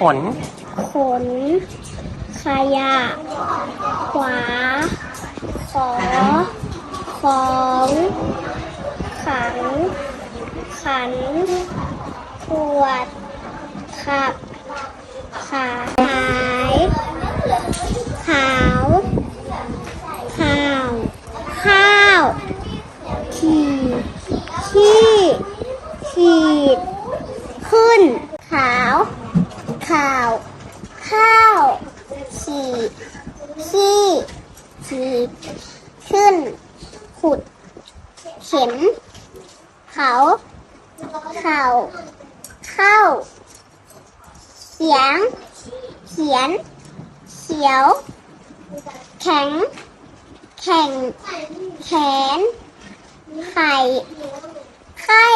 ขน ขน ขยะ ขวา ขอ ของ ขัง ขัน ขวด ขับ ขาหายขาวข้าว ข้าว ขี่ขี้ขีด ขึ้น ขาว ข่าว ข้าว ฉีดขี้ฉีดขึ้น ขุด เข็ม เขาเข่า เข้าเสียง เขียน เขียว แข็ง แข่ง แขน ไข่ ไข่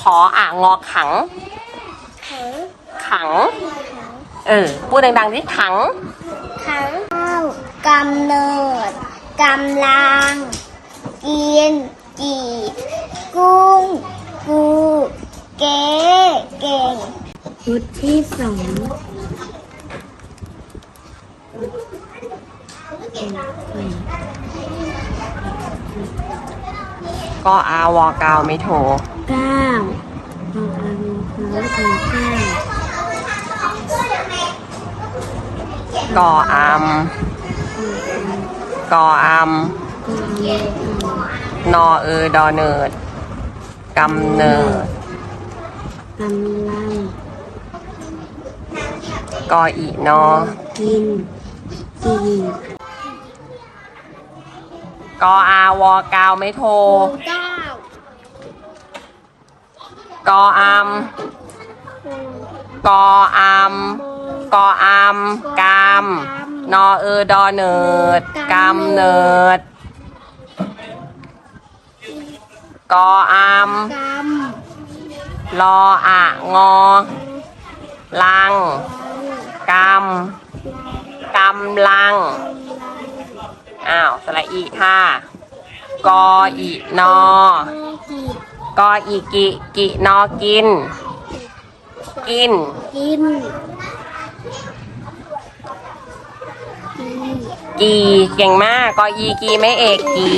ขออ่างงอขัง ขังขัง เออ พูดดังๆที่ขัง ขังข้าวกำเนิดกำลัง กินจีบกุ้ง กู เก๋เก่งชุดที่สองก็อาวอกาวไม่โทรเก้า พออารุณพร้อมกันเก้ากออามกออามกอเยอนอเออดอเนิดกำเนิดกำลังกออีนอกินจีบกออาวอกาวไม่โทรเกออามกออามกออามกาม นอเออดอเนิดกำเนิดกออามรออะงอ ลังกำกำลัง อ้าว สระอีค่ะ กออีนอ กออีกิกินอกิน กิน กินกีเก่งมากกออีกีไม่เอกกี